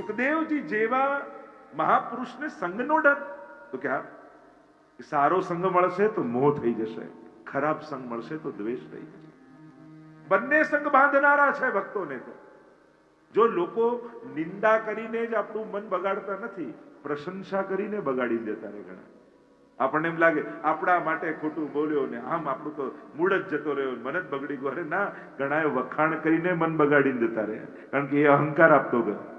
સુખદેવજી જેવા મહાપુરુષને સંગનો ડર. તો કે સારો સંગ મળશે તો મોહ થઈ જશે, ખરાબ સંગ મળશે તો દ્વેષ થઈ જશે. બંને સંગ બાંધનારા છે ભક્તોને તો. જો લોકો નિંદા કરીને જ આપણું મન બગાડતા નથી, પ્રશંસા કરીને બગાડી દેતા રહે ઘણા. આપણને એમ લાગે, આપણા માટે ખોટું બોલ્યો ને આમ આપણું તો મૂળ જ જતો રહ્યો, મને જ બગડી ગયો. અરે ના, ઘણાએ વખાણ કરીને મન બગાડીને દેતા રહ્યા. કારણ કે એ અહંકાર આપતો ગયો.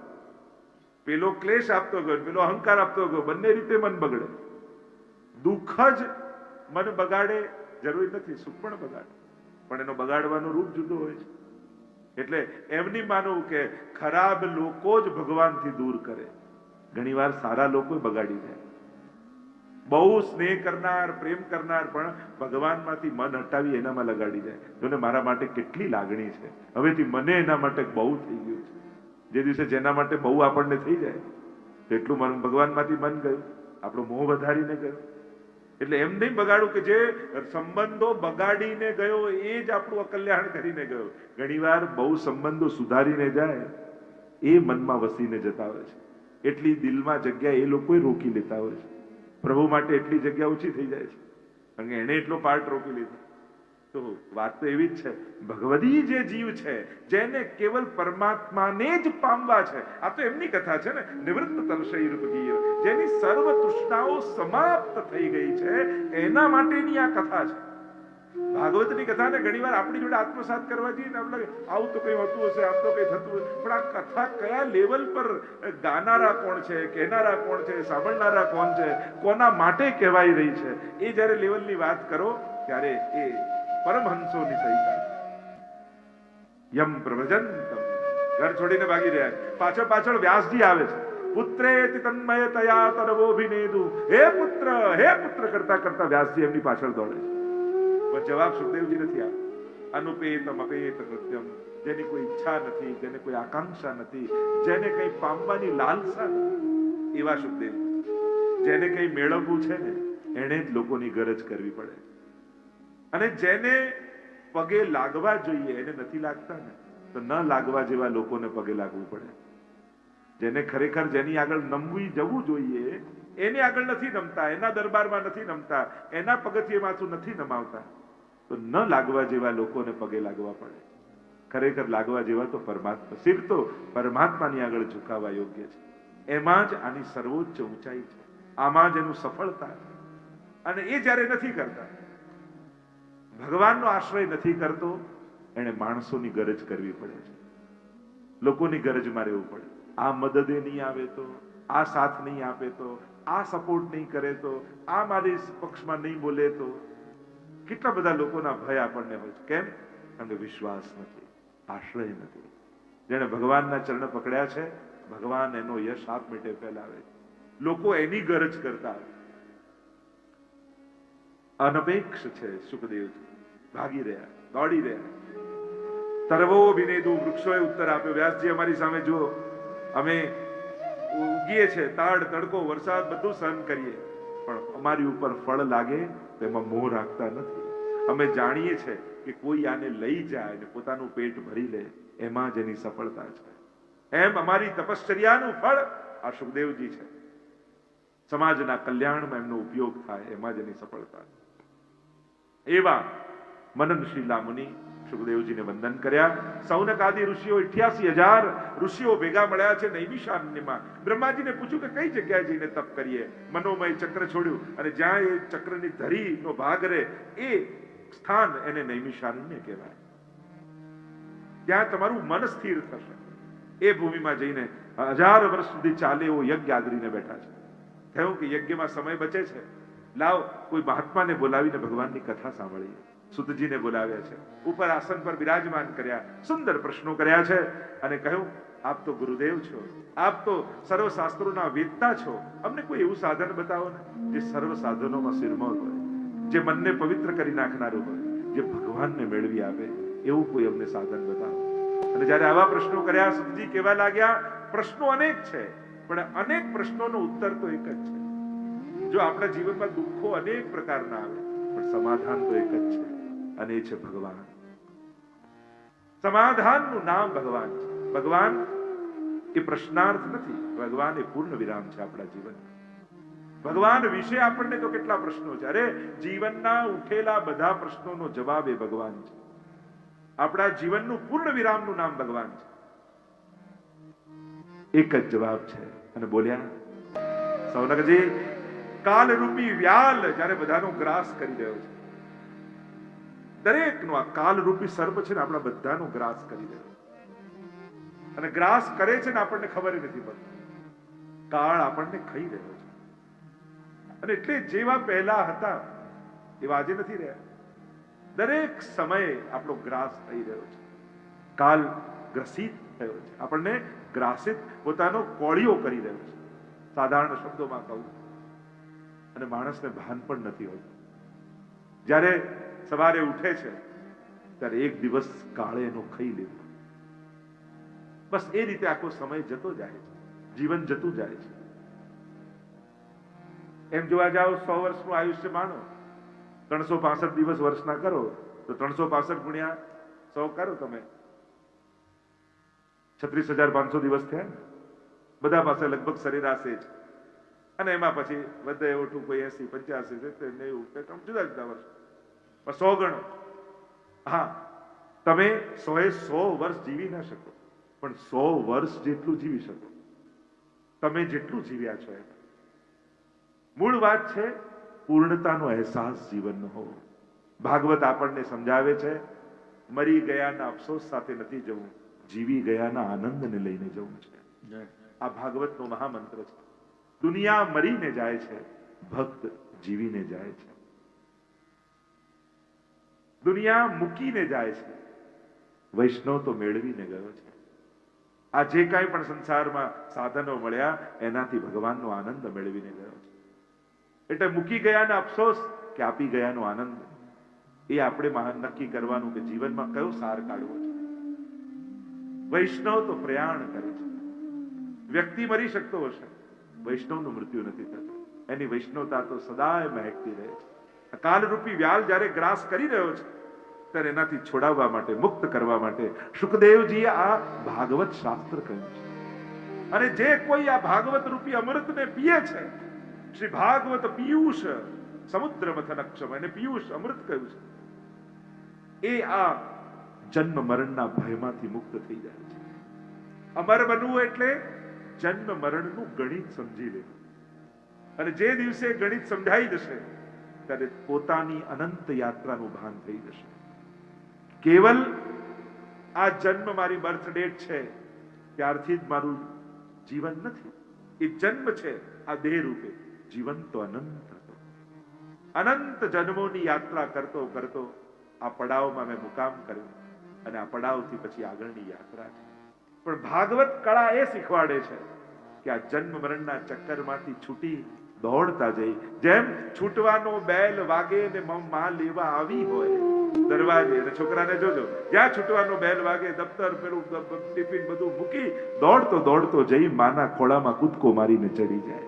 પેલો ક્લેશ આપતો ગયો પેલો અહંકાર આપતો ગયો, બંને રીતે મન બગડે. દુઃખ જ મન બગાડે, જરૂરી નથી, સુખ પણ બગાડે. પણ એનો બગાડવાનું રૂપ જુદો હોય છે. એટલે એમની માનવું કે ખરાબ લોકો જ ભગવાનથી દૂર કરે. ઘણીવાર સારા લોકો બગાડી જાય બહુ સ્નેહ કરનાર, પ્રેમ કરનાર પણ ભગવાનમાંથી મન હટાવી એનામાં લગાડી જાય જોને, મારા માટે કેટલી લાગણી છે. હવેથી મને એના માટે બહુ થઈ ગયું છે. જે દિવસે જેના માટે બહુ આપણને થઈ જાય, તેટલું મન ભગવાનમાંથી મન ગયું. આપણો મોહ વધારીને ગયો. એટલે એમ નહીં બગાડું કે જે સંબંધો બગાડીને ગયો એ જ આપણું અકલ્યાણ કરીને ગયો. ઘણીવાર બહુ સંબંધો સુધારીને જાય, એ મનમાં વસીને જતા હોય છે. એટલી દિલમાં જગ્યા એ લોકોએ રોકી લેતા હોય છે. પ્રભુ માટે એટલી જગ્યા ઓછી થઈ જાય છે. કારણ કે એણે એટલો પાર્ટ રોકી લીધો. તો વાત તો એવી જ છે ભગવદી જે જીવ છે જેને કેવલ પરમાત્માને જ પામવા છે આ તો એમની કથા છે ને નિવૃત્ત તલશૈરુપગીર જેની સર્વ તૃષ્ણાઓ સમાપ્ત થઈ ગઈ છે એના માટેની આ કથા છે. ભાગવતની કથાને ઘણીવાર આપણી જોડે આત્મસાત કરવા જઈએ ને લાગે, આવું તો કંઈ હોતું હશે આમ તો કઈ થતું પણ આ કથા કયા લેવલ પર ગાનારા કોણ છે કહેનારા કોણ છે સાંભળનારા કોણ છે કોના માટે કહેવાઈ રહી છે એ જ્યારે લેવલની વાત કરો ત્યારે એ પરમહંસોની સહિતા. યમ પ્રવજંતમ. ઘર છોડીને ભાગી રહ્યા પાછળ પાછળ વ્યાસજી આવે છે. પુત્રે તન્મય તયા તરવોભિનેદુ. હે પુત્ર હે પુત્ર કરતા કરતા વ્યાસજી એમની પાછળ દોડે છે. પણ જવાબ સુખદેવજી નથી આ અનુપેતમ અપેત કૃત્યમ. જેની કોઈ ઈચ્છા નથી, જેને કોઈ આકાંક્ષા નથી, જેને કઈ પામવાની લાલસા એવા સુખદેવ. જેને કઈ મેળવવું છે ને એને જ લોકોની ગરજ કરવી પડે. અને જેને પગે લાગવા જોઈએ, એને નથી લાગતા ને, તો ન લાગવા જેવા લોકોને પગે લાગવું પડે. જેને ખરેખર જેની આગળ નમવી જવું જોઈએ, એને આગળ નથી નમતા, એના દરબારમાં નથી નમતા, એના પગથિયેમાંથી નથી નમાવતા, તો ન લાગવા જેવા લોકોને પગે લાગવા પડે. ખરેખર લાગવા જેવા તો પરમાત્મા સિર તો પરમાત્માની આગળ ઝુકાવા યોગ્ય છે. એમાં જ આની સર્વોચ્ચ ઊંચાઈ છે. આમાં જ એનું સફળતા છે. અને એ જ્યારે નથી કરતા ભગવાનનો આશ્રય નથી કરતો એને માણસોની ગરજ કરવી પડે છે. લોકોની ગરજમાં રહેવું પડે. આ મદદે નહીં આવે તો, આ સાથ નહીં આપે તો, આ સપોર્ટ નહીં કરે તો, આ મારી પક્ષમાં નહીં બોલે તો, કેટલા બધા લોકોના ભય આપણને હોય છે. કેમ? કે વિશ્વાસ નથી, આશ્રય નથી. જેણે ભગવાનના ચરણ પકડ્યા છે, ભગવાન એનો યશ આપમેટે ફેલાવે છે. લોકો એની ગરજ કરતા અનપેક્ષ છે સુખદેવજી ભાગી રહ્યા, દોડી રહ્યા. તરવો વિનેદુ વૃક્ષોએ ઉત્તર આપ્યો, વ્યાસજી, અમારી સામે જુઓ. અમે ઉગીએ છે તાડ, તડકો, વરસાદ, બધું સહન કરીએ. પણ અમારી ઉપર ફળ લાગે તો એમાં મોહ રાખતા નથી. અમે જાણીએ છે કે કોઈ આને લઈ જાય ને પોતાનું પેટ ભરી લે, એમાં જ એની સફળતા છે. એમ અમારી તપશ્ચર્યાનું ફળ આ સુખદેવજી છે. સમાજના કલ્યાણમાં એમનો ઉપયોગ થાય, એમાં જ એની સફળતા એવા મનનશીલા મુનિ સુખદેવજીને વંદન કર્યા. સૌનક આદિ ઋષિઓ અઠ્યાસી હજાર ઋષિઓ ભેગા મળ્યા છે નૈમિષારણ્યમાં. બ્રહ્માજીને પૂછ્યું કે કઈ જગ્યાએ જઈને તપ કરીએ? મનોમય ચક્ર છોડ્યું અને જ્યાં એ ચક્રની ધરીનો ભાગ રહે, એ સ્થાન એને નૈમિષારણ્ય કહેવાય. ત્યાં તમારું મન સ્થિર થશે. એ ભૂમિમાં જઈને હજાર વર્ષ સુધી ચાલે એવો યજ્ઞ આદરીને બેઠા છે. થયું કે યજ્ઞમાં સમય બચે છે. લાવ કોઈ મહાત્માને બોલાવીને ભગવાનની કથા સાંભળીએ. સુતજીને બોલાવ્યા છે. ઉપર આસન પર બિરાજમાન કર્યા, સુંદર પ્રશ્નો કર્યા છે અને કહ્યું, આપ તો ગુરુદેવ છો. આપ તો સર્વ શાસ્ત્રોના વેદતા છો. અમને કોઈ એવું સાધન બતાવો ને જે સર્વ સાધનોમાં સિરમોર હોય, જે મનને પવિત્ર કરી નાખનારું હોય, જે ભગવાનને મેળવી આવે, એવું કોઈ અમને સાધન બતાવો. અને જ્યારે આવા પ્રશ્નો કર્યા સુતજી કહેવા લાગ્યા, પ્રશ્નો અનેક છે, પણ અનેક પ્રશ્નોનો ઉત્તર તો એક જ છે. જો આપણા જીવનમાં દુઃખો અનેક પ્રકારના આવે, પણ સમાધાન તો એક જ છે. અને છે ભગવાન. સમાધાનનું નામ ભગવાન છે. ભગવાન એ પ્રશ્નાર્થ નથી. ભગવાન એ પૂર્ણ વિરામ છે આપણા જીવન ભગવાન વિશે આપણને તો કેટલા પ્રશ્નો છે. અરે, જીવનના ઉઠેલા બધા પ્રશ્નોનો જવાબ એ ભગવાન છે. આપણા જીવનનું પૂર્ણ વિરામનું નામ ભગવાન છે. એક જ જવાબ છે. અને બોલ્યા, સૌનકજી, કાલરૂપી વ્યાલ જ્યારે બધાનો ગ્રાસ કરી રહ્યો છે. દરેકનો આ કાલરૂપી સર્પ છે ને આપણા બધાનો ગ્રાસ કરી દે. અને ગ્રાસ કરે છે ને આપણને ખબર નથી પડતી. કાળ આપણને ખાઈ રહ્યો છે. અને એટલે જેવા પહેલા હતા, એવા આજે નથી રહ્યા. દરેક સમયે આપણો ગ્રાસ થઈ રહ્યો છે. કાલ ગ્રસિત થયો છે. આપણને ગ્રાસિત પોતાનો કોળીઓ કરી રહ્યો છે. સાધારણ શબ્દોમાં કહું. અને માણસને ભાન પણ નથી હોતું. જ્યારે સવારે ઉઠે છે, ત્યારે એક દિવસ કાળે એનો ખાઈ લેવો. બસ એ રીતે આખો સમય જતો જાય છે, જીવન જતું જાય છે. એમ જોવા જાઓ, સો વર્ષનું આયુષ્ય માણો. ત્રણસો પાસઠ દિવસ વર્ષના કરો, તો ત્રણસો પાસઠ ગુણ્યા સો કરો તમે. છત્રીસ હજાર પાંચસો દિવસ થયા ને. બધા પાસે લગભગ સરેરાશ એ છે. અને એમાં પછી વધે ઓઠું કોઈ એસી, પંચ્યાસી, સિત્તેર, નેવું જુદા જુદા વર્ષ. સો ગણો. હા તમે સો એ સો વર્ષ જીવી ના શકો પણ સો વર્ષ જેટલું જીવી શકો. તમે જેટલું જીવ્યા છો એમ. મૂળ વાત છે પૂર્ણતાનો અહેસાસ જીવનનો હોવો. ભાગવત આપણને સમજાવે છે મરી ગયાના અફસોસ સાથે નથી જવું જીવી ગયાના આનંદને લઈને જવું છે. આ ભાગવતનો મહામંત્ર છે. દુનિયા મરીને જાય છે ભક્ત જીવીને જાય છે. દુનિયા મૂકીને જાય છે. વૈષ્ણવ તો મેળવીને ગયો છે. આ જે કાંઈ પણ સંસારમાં સાધનો મળ્યા, એનાથી ભગવાનનો આનંદ મેળવીને ગયો છે. એટલે મૂકી ગયાના અફસોસ કે આપી ગયાનો આનંદ? એ આપણે મહાન નક્કી કરવાનું કે જીવનમાં કયો સાર કાઢવો છે? વૈષ્ણવ તો પ્રયાણ કરે છે. વ્યક્તિ મરી શકતો હશે. વૈષ્ણવનું મૃત્યુ નથી થતું. એની વૈષ્ણવતા તો સદાય મહેકતી રહે છે. કાલરૂપી વ્યાલ જ્યારે ગ્રાસ કરી રહ્યો છે, ત્યારે એનાથી છોડાવવા માટે, મુક્ત કરવા માટે સુખદેવજીએ આ ભાગવત શાસ્ત્ર કહ્યું છે. અને જે કોઈ આ ભાગવત રૂપી અમૃતને પીએ છે, શ્રી ભાગવત પિયુષ સમુદ્ર મથનક્ષમ એને પિયુષ અમૃત કહ્યું છે, એ આ જન્મ મરણના ભયમાંથી મુક્ત થઈ જાય છે. અમર બનવું એટલે જન્મ મરણનું ગણિત સમજી લેવું. અને જે દિવસે ગણિત સમજાઈ જશે ત્યારે પોતાની અનંત યાત્રાનું ભાન થઈ જશે. કેવલ આ જન્મ મારી બર્થ ડેટ છે, ત્યારથી જ મારું જીવન નથી. એ જન્મ છે, આ દેહ રૂપે જીવન તો અનંત હતો. અનંત જન્મોની યાત્રા કરતો કરતો આ પડાવમાં મેં મુકામ કર્યો અને આ પડાવથી પછી આગળની યાત્રા છે. પણ ભાગવત કળા એ શીખવાડે છે કે આ જન્મ મરણના ચક્કરમાંથી છૂટી દોડતા જઈ. જેમ છૂટવાનો બેલ વાગે ને માં લેવા આવી હોય. દરવાજે અને છોકરાને જોજો. જ્યાં છૂટવાનો બેલ વાગે, દફતર પેલું ટિફિન બધું મૂકી દોડતો દોડતો જઈ માના ખોળામાં કૂદકો મારીને ચડી જાય.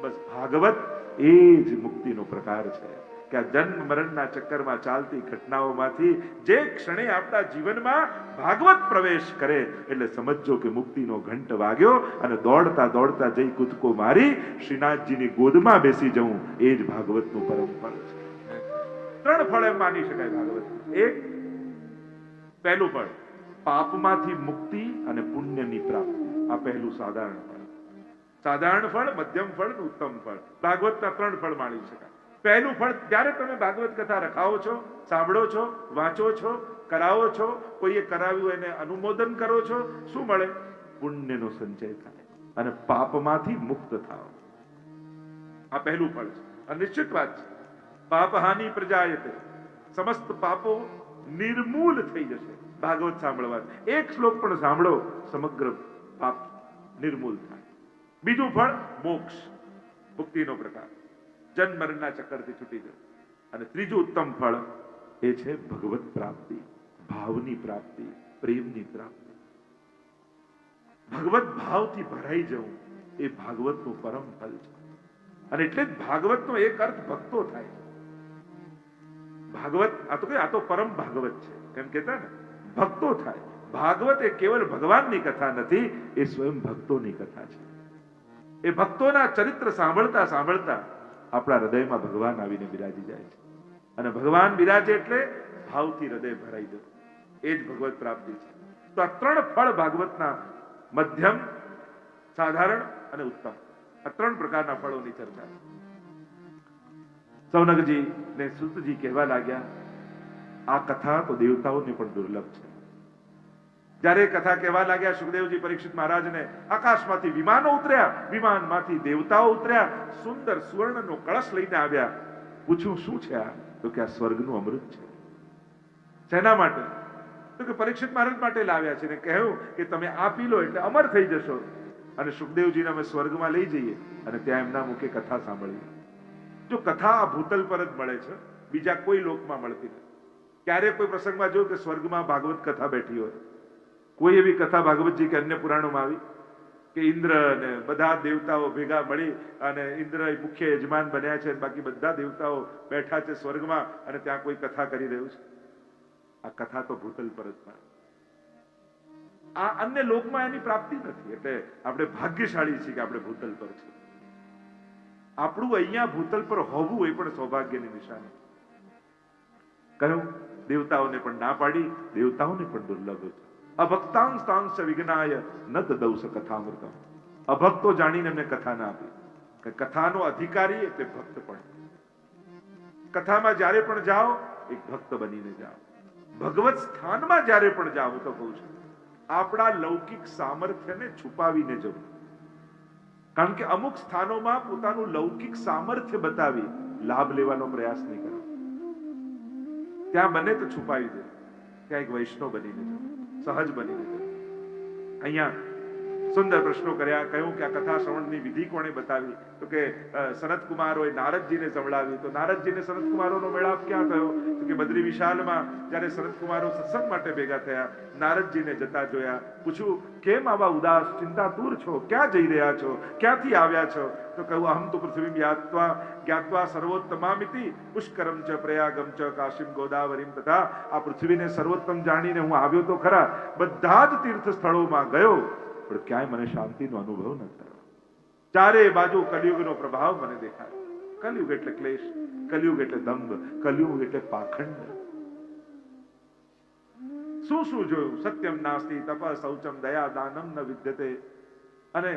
બસ ભાગવત એ જ મુક્તિનો પ્રકાર છે. કે આ જન્મ મરણના ચક્કરમાં ચાલતી ઘટનાઓમાંથી જે ક્ષણે આપણા જીવનમાં ભાગવત પ્રવેશ કરે, એટલે સમજો કે મુક્તિનો ઘંટ વાગ્યો અને દોડતા દોડતા જઈ કૂદકો મારી શ્રીનાથજીની ગોદમાં બેસી જવું એ જ ભાગવતનું પરમ ફળ છે. ત્રણ ફળ એમ માની શકાય ભાગવત. એક, પહેલું ફળ, પાપમાંથી મુક્તિ અને પુણ્યની પ્રાપ્તિ. આ પહેલું સાધારણ ફળ. સાધારણ ફળ, મધ્યમ ફળ ઉત્તમ ફળ. ભાગવતના ત્રણ ફળ માણી શકાય. પહેલું ફળ જ્યારે તમે ભાગવત કથા રખાવો છો, સાંભળો છો, વાંચો છો, કરાવો છો, કોઈએ કરાવ્યું એને અનુમોદન કરો છો, શું મળે? પુણ્યનો સંચય થાય અને પાપમાંથી મુક્ત થાવ આ પહેલું ફળ છે. અને નિશ્ચિત વાત છે. પાપ હાનિ પ્રજાયતે. સમસ્ત પાપો નિર્મૂલ થઈ જશે. ભાગવત સાંભળવા એક શ્લોક પણ સાંભળો, સમગ્ર પાપ નિર્મૂલ થાય. બીજું ફળ મોક્ષ મુક્તિનો પ્રકાર. જન્મ મરણના ચક્કરથી છૂટી જવું અને ત્રીજું ઉત્તમ ફળ એ છે ભગવત પ્રાપ્તિ, ભાવની પ્રાપ્તિ, પ્રેમની પ્રાપ્તિ. ભગવત ભાવથી ભરાઈ જવું એ ભાગવતનું પરમ ફળ છે. અને એટલે જ ભાગવતનો એક અર્થ ભક્તો થાય ભાગવત, આ તો આ તો પરમ ભાગવત છે. એમ કહેતા ને? ભક્તો થાય. ભાગવત એ કેવલ ભગવાનની કથા નથી, એ સ્વયં ભક્તોની કથા છે. એ ભક્તોના ચરિત્ર સાંભળતા સાંભળતા આપણા હૃદયમાં ભગવાન આવીને બિરાજી જાય છે. અને ભગવાન બિરાજે એટલે ભાવથી હૃદય ભરાઈ જતું. એ જ ભગવત પ્રાપ્તિ છે. તો આ ત્રણ ફળ ભાગવતના મધ્યમ, સાધારણ અને ઉત્તમ. આ ત્રણ પ્રકારના ફળોની ચર્ચા છે. સૌનકજી ને સુતજી કહેવા લાગ્યા, આ કથા તો દેવતાઓને પણ દુર્લભ છે. જ્યારે કથા કહેવા લાગ્યા, સુખદેવજી પરીક્ષિત મહારાજને આકાશમાંથી વિમાનો ઉતર્યા, વિમાનમાંથી દેવતાઓ ઉતર્યા, સુંદર સુવર્ણનો કળશ લઈને આવ્યા. પૂછ્યું, શું છે આ? તો કે, આ સ્વર્ગનું અમૃત છે. શેના માટે? તો કે, પરીક્ષિત મહારાજ માટે લાવ્યા છે ને કહ્યું કે, તમે આ પી લો એટલે અમર થઈ જશો. અને સુખદેવજીને અમે સ્વર્ગમાં લઈ જઈએ અને ત્યાં એમના મુખે કથા સાંભળીએ. જો કથા આ ભૂતલ પર જ મળે છે, બીજા કોઈ લોકમાં મળતી નથી. ક્યારેક કોઈ પ્રસંગમાં જોયું કે સ્વર્ગમાં ભાગવત કથા બેઠી હોય? કોઈ એવી કથા ભાગવતજી કે અન્ય પુરાણોમાં આવી કે ઇન્દ્ર અને બધા દેવતાઓ ભેગા મળી અને ઇન્દ્ર મુખ્ય યજમાન બન્યા છે બાકી બધા દેવતાઓ બેઠા છે સ્વર્ગમાં અને ત્યાં કોઈ કથા કરી રહ્યું છે? આ કથા તો ભૂતલ પર જ આ અન્ય લોકમાં એની પ્રાપ્તિ નથી. એટલે આપણે ભાગ્યશાળી છીએ કે આપણે ભૂતલ પર છીએ. આપણું અહીંયા ભૂતલ પર હોવું એ પણ સૌભાગ્યની નિશાની. કહ્યું, દેવતાઓને પણ ના પાડી, દેવતાઓને પણ દુર્લભ છે. અભક્તાંસ્તાંશ વિઘ્નાય ન દદૌસ કથામૃતમ. અભક્તો જાણીને એમને કથા ના આપી. કથાનો અધિકારી એટલે ભક્ત પણ. કથામાં જ્યારે પણ જાઓ, એક ભક્ત બનીને જાઓ. ભગવત સ્થાનમાં જ્યારે પણ જાઓ તો કહું છું, આપણા લૌકિક સામર્થ્યને છુપાવીને જવું. કારણ કે અમુક સ્થાનોમાં પોતાનું લૌકિક સામર્થ્ય બતાવી લાભ લેવાનો પ્રયાસ નહીં કરો. ત્યાં બને તો છુપાવી દે. ત્યાં એક વૈષ્ણવ બનીને જવું સહજ બની જવું અહીંયા સુંદર પ્રશ્નો કર્યા, કહ્યું કે આ કથા શ્રવણની વિધિ કોણે બતાવી? તો કે કુમારોએ નારદજીને સંભળાવી તો નારદજીને સનત કુમારોનો મેળાપ ક્યાં થયો? તો કે બદ્રી વિશાલમાં જ્યારે સનત કુમારો સત્સંગ માટે ભેગા થયા, નારદજીને જતા જોયા. પૂછ્યું, કેમ આવા ઉદાસ, ચિંતાતુર છો? ક્યાં જઈ રહ્યા છો? ક્યાંથી આવ્યા છો? તો કહ્યું, અહમ તો પૃથ્વી જ્ઞાત્વા જ્ઞાત્વા સર્વોત્તમામિતિ, પુષ્કરમ ચ પ્રયાગમ ચ કાશીમ ગોદાવરીમ તથા આ પૃથ્વીને સર્વોત્તમ જાણીને હું આવ્યો તો ખરા. બધા જ તીર્થ સ્થળોમાં ગયો. પણ ક્યાંય મને શાંતિનો અનુભવ ન થયો. ચારે બાજુ કલિયુગનો પ્રભાવ મને દેખાય. કલયુગ એટલે ક્લેશ, કલયુગ એટલે દંભ, કલયુગ એટલે પાખંડ. શું શું જોયું? સત્યમ નાસ્તી તપ શૌચમ દયા, દાનમ ન વિદ્યતે. અને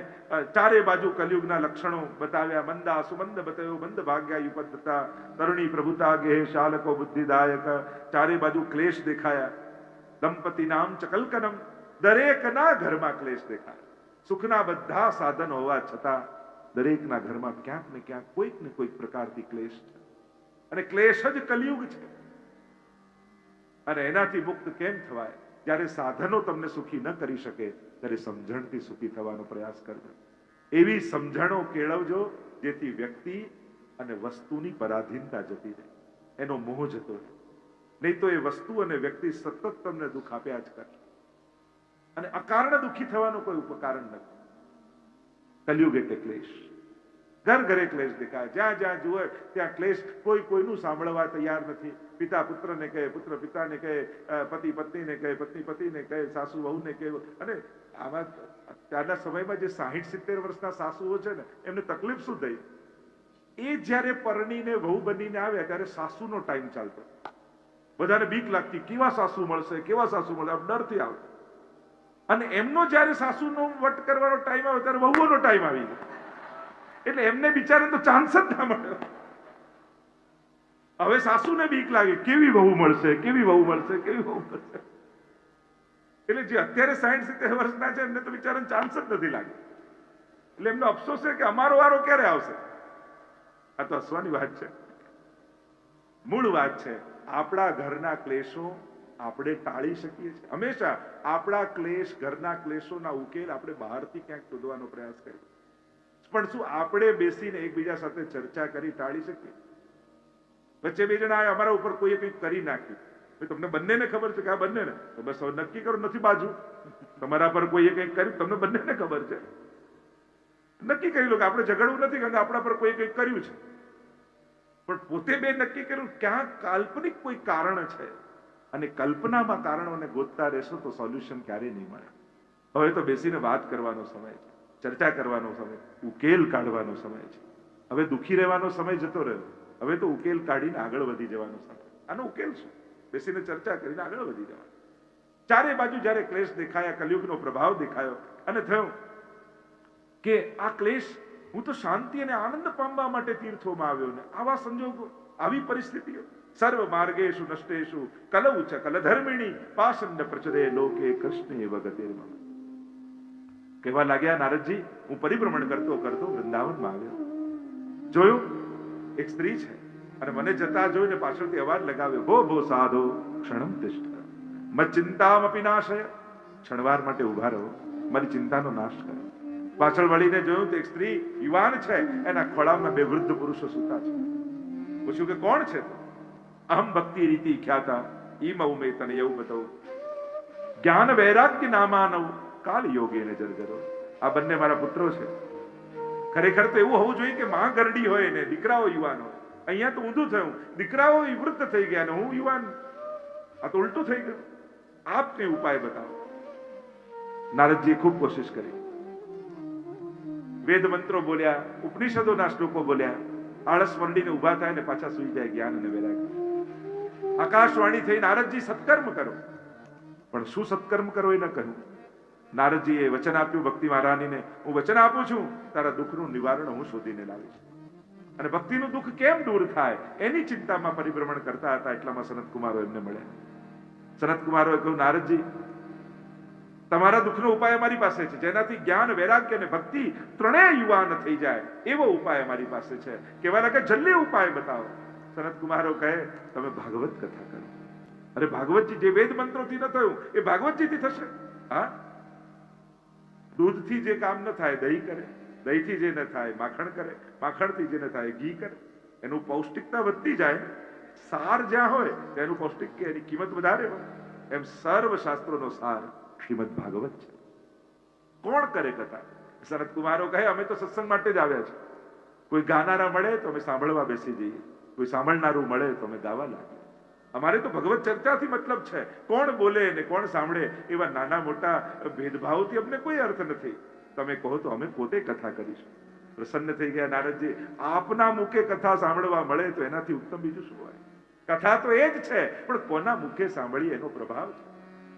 ચારે બાજુ કલયુગના લક્ષણો બતાવ્યા. મંદા, સુમંદ બતાવ્યો મંદ ભાગ્યા, યુપદ્ધતા, તરુણી પ્રભુતા, ગેહ, શાલકો, બુદ્ધિદાયક. ચારે બાજુ ક્લેશ દેખાયા. દંપતિ નામ ચકલકનમ દરેકના ઘરમાં ક્લેશ દેખાય. સુખના બધા સાધન હોવા છતાં દરેકના ઘરમાં ક્યાંક ને ક્યાંક કોઈક ને કોઈક પ્રકારથી ક્લેશ છે. અને ક્લેશ જ કલયુગ છે. અને એનાથી મુક્ત કેમ થવાય? જ્યારે સાધનો તમને સુખી ન કરી શકે, ત્યારે સમજણથી સુખી થવાનો પ્રયાસ કરજો. એવી સમજણો કેળવજો, જેથી વ્યક્તિ અને વસ્તુની પરાધીનતા જતી રહે. એનો મોહ જતો રહે. નહીં તો એ વસ્તુ અને વ્યક્તિ સતત તમને દુઃખ આપ્યા જ કરશે. અને અકારણ દુઃખી થવાનું કોઈ ઉપકારણ નથી કલયુગ એટલે ક્લેશ. ઘર ઘરે ક્લેશ દેખાય. જ્યાં જ્યાં જુએ ત્યાં ક્લેશ કોઈ કોઈનું સાંભળવા તૈયાર નથી. પિતા પુત્રને કહે, પુત્ર પિતાને કહે પતિ પત્નીને કહે, પત્ની પતિને કહે, સાસુ વહુને કહે. અને આમાં ત્યારના સમયમાં જે સાહીઠ સિત્તેર વર્ષના સાસુઓ છે ને, એમને તકલીફ શું થઈ? એ જ્યારે પરણીને વહુ બનીને આવ્યા ત્યારે સાસુનો ટાઈમ ચાલતો. બધાને બીક લાગતી, કેવા સાસુ મળશે, કેવા સાસુ મળે આમ ડરથી આવતો. અને એમનો જ્યારે સાસુનો વટ કરવાનો ટાઈમ આવે ત્યારે વહુઓનો ટાઈમ આવી ગયો એટલે એમને બિચારે તો ચાન્સ જ ના મળ્યો હવે સાસુને બીક લાગે, કેવી વહુ મળશે, કેવી વહુ મળશે, કેવી વહુ મળશે? એટલે જે અત્યારે સાઈઠ સિત્તેર વર્ષના છે, એમને તો બિચારાને ચાન્સ જ નથી લાગે. એટલે એમનો અફસોસ છે કે અમારો વારો ક્યારે આવશે? આ તો હસવાની વાત છે. મૂળ વાત છે, આપણા ઘરના ક્લેશો આપણે ટાળી શકીએ છીએ. હંમેશા આપણા ક્લેશ, ઘરના ક્લેશોના ઉકેલ આપણે બહારથી ક્યાંક શોધવાનો પ્રયાસ કરીએ. પણ શું આપણે બેસીને એકબીજા સાથે ચર્ચા કરી ટાળી શકીએ? વચ્ચે બે જણા અમારા ઉપર કોઈએ કંઈક કરી નાખ્યું. તમને બંનેને ખબર છે કે આ બંનેને? તો બસ હવે નક્કી કરો, નથી બાજુ. તમારા પર કોઈએ કંઈક કર્યું તમને બંનેને ખબર છે. નક્કી કરી લો કે આપણે ઝઘડવું નથી કારણ કે આપણા પર કોઈ કંઈક કર્યું છે. પણ પોતે બે નક્કી કર્યું ક્યાં કાલ્પનિક કોઈ કારણ છે. અને કલ્પનામાં કારણોને ગોતતા રહેશો તો સોલ્યુશન ક્યારેય નહીં મળે. હવે તો બેસીને વાત કરવાનો સમય છે, ચર્ચા કરવાનો સમય ઉકેલ કાઢવાનો સમય છે. હવે દુઃખી રહેવાનો સમય જતો રહ્યો. હવે તો ઉકેલ કાઢીને આગળ વધી જવાનો સમય આનો ઉકેલ શું? બેસીને ચર્ચા કરીને આગળ વધી જવાનું. ચારે બાજુ જ્યારે ક્લેશ દેખાયા, કલયુગનો પ્રભાવ દેખાયો અને થયું કે આ ક્લેશ હું તો શાંતિ અને આનંદ પામવા માટે તીર્થોમાં આવ્યો ને આવા સંજોગો, આવી પરિસ્થિતિઓ. સર્વ માર્ગેશુ નષ્ટેશુ કલૌ ચ કલધર્મિણી પાષંડ પ્રચરે લોકે કૃષ્ણ વગતેર્મમ કહેવા લાગ્યા નારદજી હું પરિભ્રમણ કરતો કરતો વૃંદાવનમાં આવ્યો જોયું એક સ્ત્રી છે અને મને જતા જોઈને પાછળથી અવાજ લગાવ્યો ભો ભો સાધો ક્ષણમ તિષ્ઠ મત ચિંતામપી નાશય ક્ષણવાર માટે ઊભા રહો મારી ચિંતાનો નાશ કરો પાછળ વળીને જોયું તો એક સ્ત્રી યુવાન છે એના ખોળામાં બે વૃદ્ધ પુરુષો સૂતા છે પૂછ્યું કે કોણ છે અહમ ભક્તિ રીતિ ખ્યાતા ઈમ મેં તને એવું બતાવું જ્ઞાન વૈરાગ્ય નામાનવ કાલ યોગે નજર કરો આ બંને મારા પુત્રો છે ખરેખર તો એવું હોવું જોઈએ કે માં ગરડી હોય ને દીકરાઓ યુવાન હોય અહીંયા તો ઊંધું થયું દીકરાઓ વૃદ્ધ થઈ ગયા ને હું યુવાન આ તો ઉલટું થઈ ગયું આપ કઈ ઉપાય બતાવો નારદજીએ ખૂબ કોશિશ કરી વેદ મંત્રો બોલ્યા ઉપનિષદોના શ્લોકો બોલ્યા આળસ મંડીને ઊભા થાય ને પાછા સુઈ જાય જ્ઞાન અને વૈરાગ્ય આકાશવાણી થઈ નારદજી સત્કર્મ કરો. પણ શું સત્કર્મ કરો એ ન કહ્યું. નારદજીએ વચન આપ્યું, ભક્તિ મહારાણીને હું વચન આપું છું, તારા દુઃખનું નિવારણ હું શોધીને લાવીશ. અને ભક્તિનું દુઃખ કેમ દૂર થાય, એની ચિંતામાં પરિભ્રમણ કરતા હતા, એટલામાં સનત કુમારો એમને મળ્યા. સનત કુમારોએ કહ્યું, નારદજી, તમારા દુઃખનો ઉપાય અમારી પાસે છે. જેનાથી જ્ઞાન, વૈરાગ્ય અને ભક્તિ ત્રણેય યુવાન થઈ જાય, એવો ઉપાય અમારી પાસે છે. કેવા લાગે જલ્દી ઉપાય બતાવો. સનત કુમારો કહે, તમે ભાગવત કથા કરો. અરે, ભાગવતજી જે વેદ મંત્રોથી ન થયું, એ ભાગવતજીથી થશે. હા? દૂધથી જે કામ ન થાય, દહીં કરે. દહીંથી જે ન થાય, માખણ કરે. માખણથી જે ન થાય, ઘી કરે. એનું પૌષ્ટિકતા વધતી જાય. સાર જ્યાં હોય તેનું પૌષ્ટિક કે એની કિંમત વધારે હોય. એમ સર્વ શાસ્ત્રોનો સાર શ્રીમદ ભાગવત છે. કોણ કરે કથા? શરદ કુમારો કહે, અમે તો સત્સંગ માટે જ આવ્યા છે કોઈ ગાનારા મળે તો અમે સાંભળવા બેસી જઈએ. કોઈ સાંભળનારું મળે તો અમે ગાવા લાગીએ. અમારે તો ભગવત ચર્ચાથી મતલબ છે, કોણ બોલે ને કોણ સાંભળે એવા નાના મોટા ભેદભાવથી અમને કોઈ અર્થ નથી. તમે કહો તો અમે પોતે કથા કરીશું. પ્રસન્ન થઈ ગયા નારદજી, આપના મુખે કથા સાંભળવા મળે તો એનાથી ઉત્તમ બીજું શું હોય? કથા તો એ જ છે, પણ કોના મુખે સાંભળી એનો પ્રભાવ છે.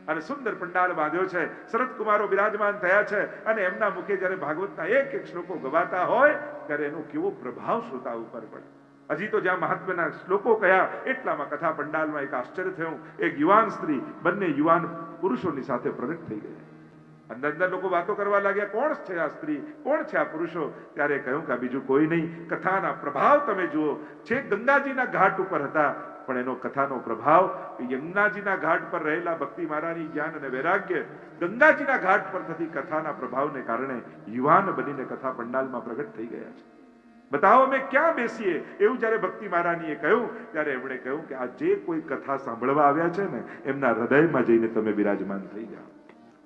અને સુંદર પંડાલ બાંધ્યો છે શરદ કુમારો બિરાજમાન થયા છે, અને એમના મુખે જ્યારે ભાગવતના એક એક શ્લોકો ગવાતા હોય, ત્યારે એનો કેવો પ્રભાવ શ્રોતા ઉપર પડે. હજી તો જ્યાં મહાત્માના શ્લોકો કયા એટલામાં કથા પંડાલમાં એક આશ્ચર્ય થયું. એક યુવાન સ્ત્રી બંને યુવાન પુરુષોની સાથે પ્રગટ થઈ ગયા. અંદર અંદર લોકો વાતો કરવા લાગ્યા, કોણ છે આ સ્ત્રી? કોણ છે આ પુરુષો? ત્યારે કહ્યું કે બીજું કોઈ નહીં. કથાના પ્રભાવ તમે જુઓ. છે ગંગાજીના ઘાટ ઉપર હતા, પણ એનો કથાનો પ્રભાવ યમુનાજીના ઘાટ પર રહેલા ભક્તિ મારાની જ્ઞાન અને વૈરાગ્ય ગંગાજીના ઘાટ પર થતી કથાના પ્રભાવને કારણે યુવાન બનીને કથા પંડાલમાં પ્રગટ થઈ ગયા છે. બતાવો, અમે ક્યાં બેસીએ? એવું જ્યારે ભક્તિ મહારાણીએ કહ્યું, ત્યારે એમણે કહ્યું કે આ જે કોઈ કથા સાંભળવા આવ્યા છે ને, એમના હૃદયમાં જઈને તમે બિરાજમાન થઈ જાઓ.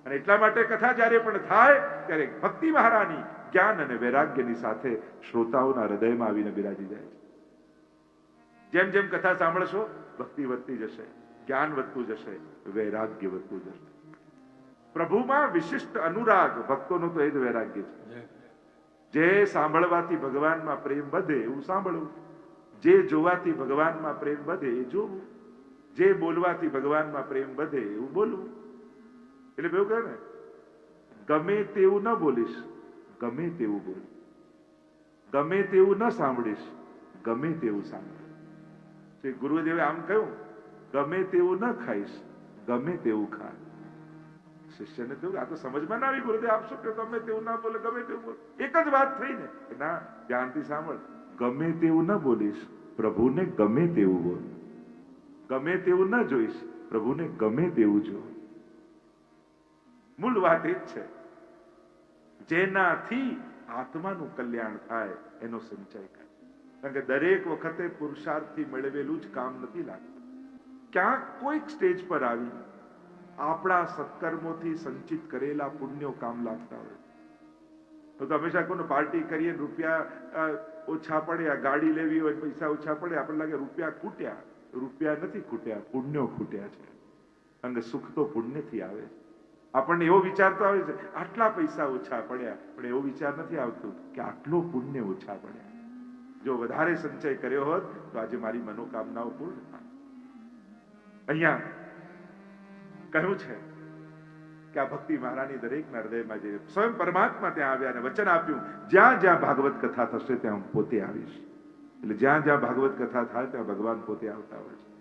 અને એટલા માટે કથા જ્યારે પણ થાય, ત્યારે ભક્તિ મહારાણી જ્ઞાન અને વૈરાગ્યની સાથે શ્રોતાઓના હૃદયમાં આવીને બિરાજી જાય છે. જેમ જેમ કથા સાંભળશો, ભક્તિ વધતી જશે, જ્ઞાન વધતું જશે, વૈરાગ્ય વધતું જશે. પ્રભુમાં વિશિષ્ટ અનુરાગ, ભક્તોનો તો એ જ વૈરાગ્ય છે. જે સાંભળવાથી ભગવાનમાં પ્રેમ વધે એવું સાંભળવું. જે જોવાથી ભગવાનમાં પ્રેમ વધે એ જોવું. જે બોલવાથી ભગવાનમાં પ્રેમ વધે એવું બોલવું. એટલે બેવું કહે ને, ગમે તેવું ન બોલીશ, ગમે તેવું બોલ. ગમે તેવું ન સાંભળીશ, ગમે તેવું સાંભળ. ગુરુદેવે આમ કહ્યું, ગમે તેવું ન ખાઈશ, ગમે તેવું ખા શિષ્યને થયું આ તો સમજમાં ના આવી, ગુરુદેવ આપશો કે ગમે તેવું ના બોલે, ગમે તેવું બોલે. એક જ વાત થઈ ને ના, ધ્યાનથી સાંભળ. ગમે તેવું ન બોલીશ, પ્રભુને ગમે તેવું બોલ. ગમે તેવું ન જોઈશ, પ્રભુને ગમે તેવું જો. મૂળ વાત એ જ છે. જેનાથી આત્માનું કલ્યાણ થાય, એનો સંચય કરે કારણ કે દરેક વખતે પુરુષાર્થથી મેળવેલું જ કામ નથી લાગતું. ક્યાંક કોઈક સ્ટેજ પર આવી આપણા સત્કર્મોથી સંચિત કરેલા પુણ્યો કામ લાગતા હોય. તો તો હંમેશા કોને પાર્ટી કરીએ રૂપિયા ઓછા પડે ગાડી લેવી હોય પૈસા ઓછા પડે, આપણને લાગે રૂપિયા ખૂટ્યા. રૂપિયા નથી ખૂટ્યા, પુણ્યો ખૂટ્યા છે. અને સુખ તો પુણ્યથી આવે. આપણને એવો વિચાર તો આવે છે, આટલા પૈસા ઓછા પડ્યા, પણ એવો વિચાર નથી આવતો કે આટલો પુણ્ય ઓછા પડ્યા. જો વધારે સંચય કર્યો હોત, તો આજે મારી મનોકામનાઓ પૂર્ણ થાય. અહીંયા કહ્યું છે કે આ ભક્તિ મહારાણી દરેકના હૃદયમાં જે સ્વયં પરમાત્મા ત્યાં આવ્યા અને વચન આપ્યું, જ્યાં જ્યાં ભાગવત કથા થશે ત્યાં હું પોતે આવીશ. એટલે જ્યાં જ્યાં ભાગવત કથા થાય, ત્યાં ભગવાન પોતે આવતા હોય છે.